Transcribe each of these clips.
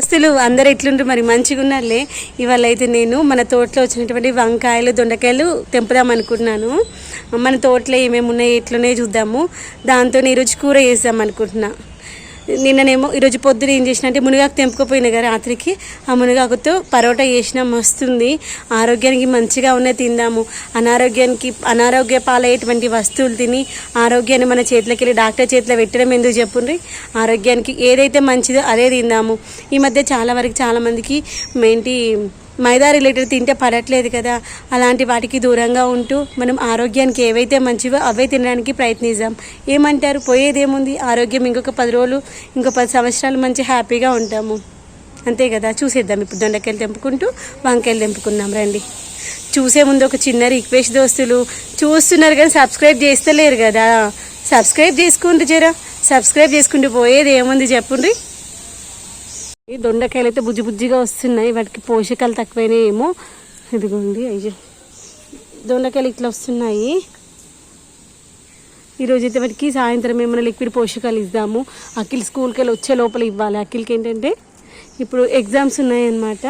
దోస్తులు అందరు ఎట్లుంటారు మరి? మంచిగా ఉన్నారులే ఇవాళ అయితే నేను మన తోటలో వచ్చినటువంటి వంకాయలు దొండకాయలు తెంపుదాం అనుకుంటున్నాను. మన తోటలో ఏమేమి ఉన్నాయి ఎట్లున్నాయో చూద్దాము. దాంతో ఈరోజు కూర చేద్దాం అనుకుంటున్నాను నిన్ననేమో ఈరోజు పొద్దున ఏం చేసిన అంటే మునగాకు తెంపుకుపోయినా కదా రాత్రికి. ఆ మునగాకుతో పరోటా చేసిన మస్తుంది. ఆరోగ్యానికి మంచిగా ఉన్నది తిందాము. అనారోగ్యానికి అనారోగ్య పాలయ్యేటువంటి వస్తువులు తిని ఆరోగ్యాన్ని మన చేతిలోకి వెళ్ళి డాక్టర్ చేతిలో పెట్టడం ఎందుకు చెప్పుండ్రి? ఆరోగ్యానికి ఏదైతే మంచిదో అదే తిందాము. ఈ మధ్య చాలా వరకు చాలామందికి ఏంటి మైదా రిలేటెడ్ తింటే పడట్లేదు కదా. అలాంటి వాటికి దూరంగా ఉంటూ మనం ఆరోగ్యానికి ఏవైతే మంచివో అవే తినడానికి ప్రయత్నిద్దాం. ఏమంటారు? పోయేదేముంది? ఆరోగ్యం ఇంకొక పది రోజులు ఇంకో పది సంవత్సరాలు మంచి హ్యాపీగా ఉంటాము. అంతే కదా? చూసేద్దాం. ఇప్పుడు దొండకాయలు తెంపుకుంటూ వంకాయలు తెంపుకున్నాం రండి. చూసే ముందు ఒక చిన్న రిక్వెస్ట్ దోస్తులు. చూస్తున్నారు కానీ సబ్స్క్రైబ్ చేస్తలేరు కదా. సబ్స్క్రైబ్ చేసుకుంటూ జరా. సబ్స్క్రైబ్ చేసుకుంటూ పోయేది ఏముంది చెప్పుండ్రి ఈ దొండకాయలు అయితే బుజ్జి బుజ్జిగా వస్తున్నాయి. వాటికి పోషకాలు తక్కువైనాయి ఏమో. ఇదిగోండి అయ్యో. దొండకాయలు ఇట్లా వస్తున్నాయి. ఈరోజు అయితే వాటికి సాయంత్రం ఏమైనా లిక్విడ్ పోషకాలు ఇద్దాము. అఖిల్ స్కూల్కి వెళ్ళి వచ్చే లోపల ఇవ్వాలి. అఖిల్కి ఏంటంటే ఇప్పుడు ఎగ్జామ్స్ ఉన్నాయన్నమాట.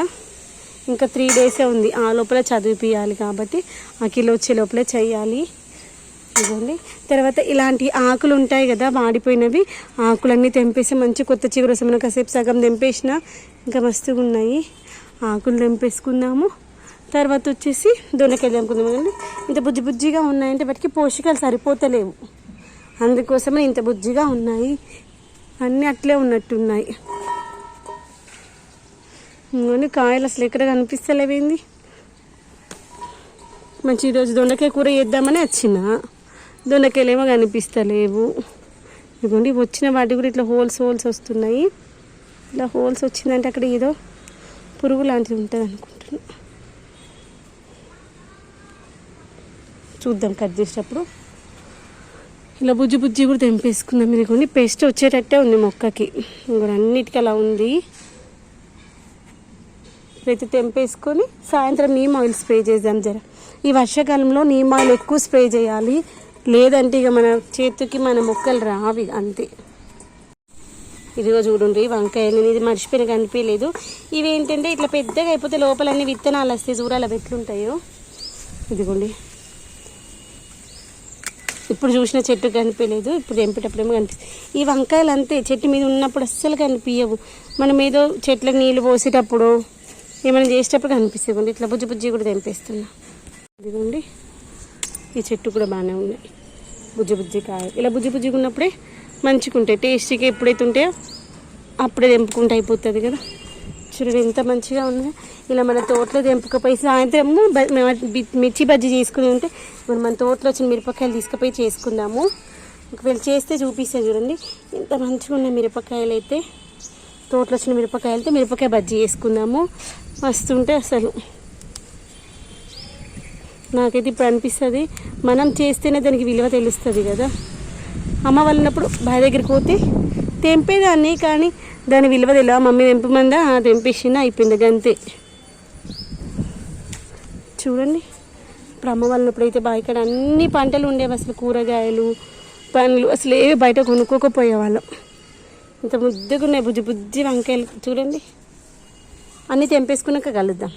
ఇంకా త్రీ డేసే ఉంది. ఆ లోపల చదివిపియాలి కాబట్టి అఖిల్ వచ్చే లోపలే చేయాలి. ఇదిగోండి. తర్వాత ఇలాంటి ఆకులు ఉంటాయి కదా వాడిపోయినవి ఆకులన్నీ తెంపేసి మంచి కొత్త చిగురు వస్తే కాసేపు సగం తెంపేసిన ఇంకా మస్తుగా ఉన్నాయి. ఆకులు తెంపేసుకుందాము. తర్వాత వచ్చేసి దొండకాయలు తెంపుకుందాం అండి ఇంత బుజ్జి బుజ్జిగా ఉన్నాయంటే వాటికి పోషకాలు సరిపోతలేవు. అందుకోసమే ఇంత బుజ్జిగా ఉన్నాయి. అన్నీ అట్లే ఉన్నట్టున్నాయి. ఇంకొని కాయలు అసలు ఎక్కడ కనిపిస్తలేవేంది మంచి ఈరోజు దొండకాయ కూర చేద్దామని వచ్చినా. దొండకాయలేమో కనిపిస్తలేవు. ఇదిగోండి వచ్చిన వాటి కూడా ఇట్లా హోల్స్ హోల్స్ వస్తున్నాయి. ఇట్లా హోల్స్ వచ్చిందంటే అక్కడ ఏదో పురుగు లాంటిది ఉంటుంది అనుకుంటున్నా. చూద్దాం కట్ చేసేటప్పుడు. ఇలా బుజ్జి బుజ్జి కూడా తెంపేసుకుందాం. ఇదిగోండి పెస్ట్ వచ్చేటట్టే ఉంది మొక్కకి. ఇంకోటి అన్నిటికీ అలా ఉంది. ప్రతి తెంపేసుకొని సాయంత్రం నీమ్ ఆయిల్ స్ప్రే చేద్దాం జర. ఈ వర్షాకాలంలో నీమ్ ఆయిల్ ఎక్కువ స్ప్రే చేయాలి. లేదంటే ఇక మన చేతికి మన మొక్కలు రావి అంతే. ఇదిగో చూడండి వంకాయ. నేను ఇది మర్చిపోయిన కనిపించలేదు. ఇవేంటంటే ఇట్లా పెద్దగా అయిపోతే లోపల అన్ని విత్తనాలు వస్తాయి. చూడాలి అవి ఎట్లుంటాయో. ఇదిగోండి. ఇప్పుడు చూసిన చెట్టు కనిపించలేదు. ఇప్పుడు తెంపేటప్పుడేమో కనిపిస్తుంది. ఈ వంకాయలు అంతే. చెట్టు మీద ఉన్నప్పుడు అస్సలు కనిపించవు. మనం ఏదో చెట్లకు నీళ్ళు పోసేటప్పుడు ఏమైనా చేసేటప్పుడు కనిపిస్తుంది ఇట్లా బుజ్జి బుజ్జి కూడా తెంపేస్తున్నా. ఇదిగోండి. ఈ చెట్టు కూడా బాగానే ఉన్నాయి బుజ్జి బుజ్జి కాయ. ఇలా బుజ్జి బుజ్జిగా ఉన్నప్పుడే మంచిగా ఉంటాయి. టేస్టీగా ఎప్పుడైతే ఉంటాయో అప్పుడే తెంపుకుంటే అయిపోతుంది కదా. చూడండి ఎంత మంచిగా ఉన్నాయి ఇలా మన తోటలో తెంపుకపోయి సాయంత్రం మిర్చి బజ్జీ చేసుకుని ఉంటే మనం మన తోటలో వచ్చిన మిరపకాయలు తీసుకుపోయి చేసుకుందాము. ఒకవేళ చేస్తే చూపిస్తే చూడండి. ఎంత మంచిగా ఉన్నాయి మిరపకాయలు అయితే. తోటలో వచ్చిన మిరపకాయలతో మిరపకాయ బజ్జీ చేసుకుందాము. వస్తుంటే అసలు. నాకైతే ఇప్పుడు అనిపిస్తుంది మనం చేస్తేనే దానికి విలువ తెలుస్తుంది కదా. అమ్మ వాళ్ళనప్పుడు బావి దగ్గరికి పోతే తెంపేదాన్ని కానీ దాని విలువ తెలియదు మమ్మీ తెంపమందా? "ఆ, అయిపోయింది అంతే. చూడండి ఇప్పుడు అమ్మ వాళ్ళనప్పుడు అయితే బావి ఇక్కడ అన్ని పంటలు ఉండేవి అసలు కూరగాయలు పండ్లు అసలు ఏవి బయట కొనుక్కోకపోయేవాళ్ళం ఇంత ముద్దుగా ఉన్నాయి బుజ్జి బుజ్జి వంకాయలు. చూడండి అన్నీ తెంపేసుకున్నాక కలుద్దాం.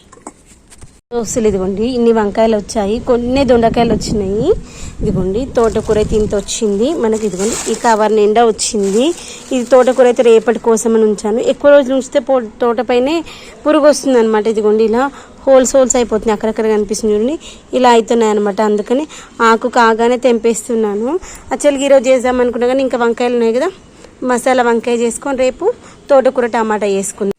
దోస్తులు ఇదిగోండి ఇన్ని వంకాయలు వచ్చాయి కొన్ని దొండకాయలు వచ్చినాయి. ఇదిగోండి తోటకూర అయితే ఇంత వచ్చింది. మనకి ఇదిగోండి ఈ కవర్ నిండా వచ్చింది. ఇది తోటకూర అయితే రేపటి కోసం అని ఉంచాను. ఎక్కువ రోజులు ఉంచితే పో తోటపైనే పురుగు వస్తుంది అనమాట ఇదిగోండి. ఇలా హోల్స్ హోల్స్ అయిపోతున్నాయి. అక్కడక్కడ కనిపిస్తుంది చూడండి. ఇలా అవుతున్నాయి అనమాట అందుకని ఆకు కాగానే తెంపేస్తున్నాను. యాక్చువల్గా ఈరోజు చేద్దాం అనుకున్నా కానీ ఇంకా వంకాయలు ఉన్నాయి కదా. మసాలా వంకాయ చేసుకొని రేపు తోటకూర టమాటా వేసుకుందాం.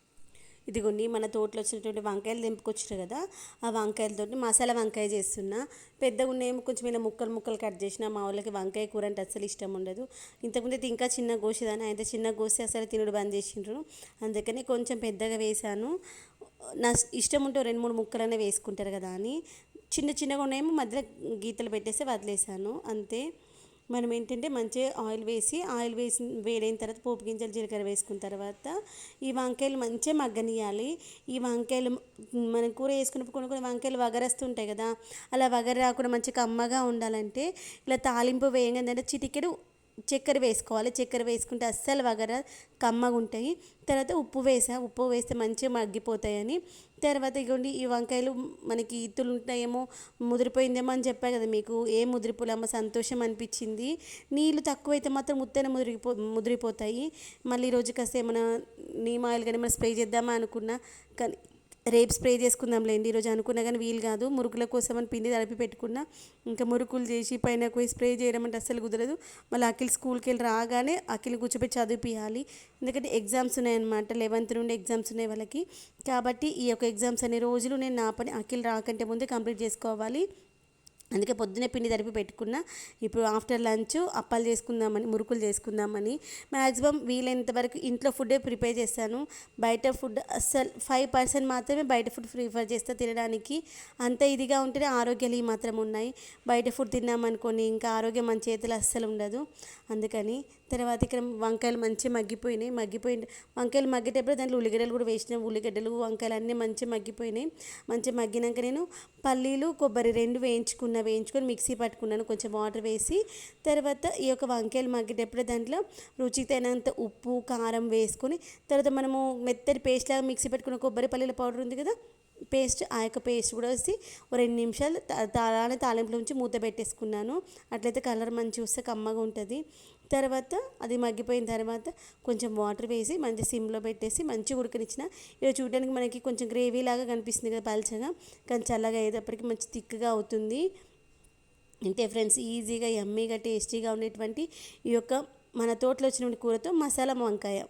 ఇదిగోండి మన తోటలో వచ్చినటువంటి వంకాయలు తెంపుకొచ్చిన కదా ఆ వంకాయలతో మసాలా వంకాయ చేస్తున్నా. పెద్దగా ఉన్నాయేమో కొంచెం ఇలా ముక్కలు ముక్కలు కట్ చేసిన మా వాళ్ళకి వంకాయ కూర అంటే అస్సలు ఇష్టం ఉండదు. ఇంతకుముందు అయితే ఇంకా చిన్న గోసేదాన్ని అయితే చిన్న గోసి అసలు తినుడు బంద్ చేసిండ్రు. అందుకని కొంచెం పెద్దగా వేసాను. నా ఇష్టం ఉంటే రెండు మూడు ముక్కలనే వేసుకుంటారు కదా అని. చిన్న చిన్నగా ఉన్నాయేమో మధ్యలో గీతలు పెట్టేసి వదిలేసాను అంతే. మనం ఏంటంటే మంచిగా ఆయిల్ వేసి ఆయిల్ వేసి వేడైన తర్వాత పోపు గింజలు జీలకర్ర వేసుకున్న తర్వాత ఈ వంకాయలు మంచిగా మగ్గనియాలి ఈ వంకాయలు మనం కూర వేసుకున్నప్పుడు కొన్ని కొన్ని వంకాయలు వగరేస్తుంటాయి కదా అలా వగర రాకుండా మంచిగా కమ్మగా ఉండాలంటే ఇలా తాలింపు వేయగానే చిటికెడు చక్కెర వేసుకోవాలి. చక్కెర వేసుకుంటే అస్సలు వగర కమ్మగా ఉంటాయి. తర్వాత ఉప్పు వేసా ఉప్పు వేస్తే మంచిగా మగ్గిపోతాయని. తర్వాత ఇగోండి ఈ వంకాయలు మనకి ఇత్తులు ఉంటాయేమో ముదిరిపోయిందేమో అని చెప్పా కదా మీకు. ఏ ముదిరిపోలేమో సంతోషం అనిపించింది? నీళ్ళు తక్కువైతే మాత్రం ముత్తైన ముదిరిపో ముదిరిపోతాయి. మళ్ళీ ఈరోజు కాస్త ఏమైనా నీమ్ ఆయిల్ కానీ ఏమైనా స్ప్రే చేద్దామా అనుకున్నా కానీ రేపు స్ప్రే చేసుకుందాంలేండి ఈరోజు అనుకున్నా కానీ వీలు కాదు. మురుకుల కోసం అని పిండి తడిపి పెట్టుకున్నా. ఇంకా మురుకులు చేసి పైన పోయి స్ప్రే చేయడం అంటే అస్సలు కుదరదు. మళ్ళీ అఖిల్ స్కూల్కి వెళ్ళి రాగానే అఖిల్ కూర్చోపెట్టి చదివిపియాలి. ఎందుకంటే ఎగ్జామ్స్ ఉన్నాయన్నమాట. లెవెన్త్ నుండి ఎగ్జామ్స్ ఉన్నాయి వాళ్ళకి. కాబట్టి ఈ యొక్క ఎగ్జామ్స్ అనే రోజులు నేను నా పని అఖిల్ రాకంటే ముందే కంప్లీట్ చేసుకోవాలి. అందుకే పొద్దునే పిండి తరిపి పెట్టుకున్నా. ఇప్పుడు ఆఫ్టర్ లంచ్ అప్పాలు చేసుకుందామని మురుకులు చేసుకుందామని మ్యాక్సిమం వీలైనంత వరకు ఇంట్లో ఫుడ్డే ప్రిపేర్ చేస్తాను. బయట ఫుడ్ అస్సలు ఫైవ్ పర్సెంట్ మాత్రమే బయట ఫుడ్ ప్రిఫర్ చేస్తా తినడానికి. అంత ఇదిగా ఉంటేనే ఆరోగ్యాలు ఈ మాత్రం ఉన్నాయి. బయట ఫుడ్ తిన్నామనుకోని ఇంకా ఆరోగ్యం మన చేతులు అస్సలు ఉండదు. అందుకని తర్వాత ఇక్కడ వంకాయలు మంచిగా మగ్గిపోయినాయి. మగ్గిపోయి వంకాయలు మగ్గేటప్పుడు దాంట్లో ఉల్లిగడ్డలు కూడా వేసిన. ఉల్లిగడ్డలు వంకాయలు అన్నీ మంచిగా మగ్గిపోయినాయి. మంచిగా మగ్గినాక నేను పల్లీలు కొబ్బరి రెండు వేయించుకున్న వేయించుకొని మిక్సీ పట్టుకున్నాను. కొంచెం వాటర్ వేసి తర్వాత ఈ యొక్క వంకాయలు మగ్గేటప్పుడు దాంట్లో రుచికి తగినంత ఉప్పు కారం వేసుకొని తర్వాత మనము మెత్తటి పేస్ట్ లాగా మిక్సీ పెట్టుకున్న కొబ్బరి పల్లీల పౌడర్ ఉంది కదా పేస్ట్ ఆ యొక్క పేస్ట్ కూడా వేసి ఒక రెండు నిమిషాలు తాళాన్ని తాలింపులో ఉంచి మూత పెట్టేసుకున్నాను. అట్లయితే కలర్ మంచి వస్తే కమ్మగా ఉంటుంది. తర్వాత అది మగ్గిపోయిన తర్వాత కొంచెం వాటర్ వేసి మంచి సిమ్లో పెట్టేసి మంచిగా ఉడకనిచ్చిన. ఇలా చూడడానికి మనకి కొంచెం గ్రేవీ లాగా కనిపిస్తుంది కదా పలచగా. కానీ చల్లగా అయ్యేటప్పటికి మంచి థిక్గా అవుతుంది. అంతే ఫ్రెండ్స్ ఈజీగా యమ్మీగా టేస్టీగా ఉండేటువంటి ఈ యొక్క మన తోటలో వచ్చినటువంటి కూరతో మసాలా వంకాయ.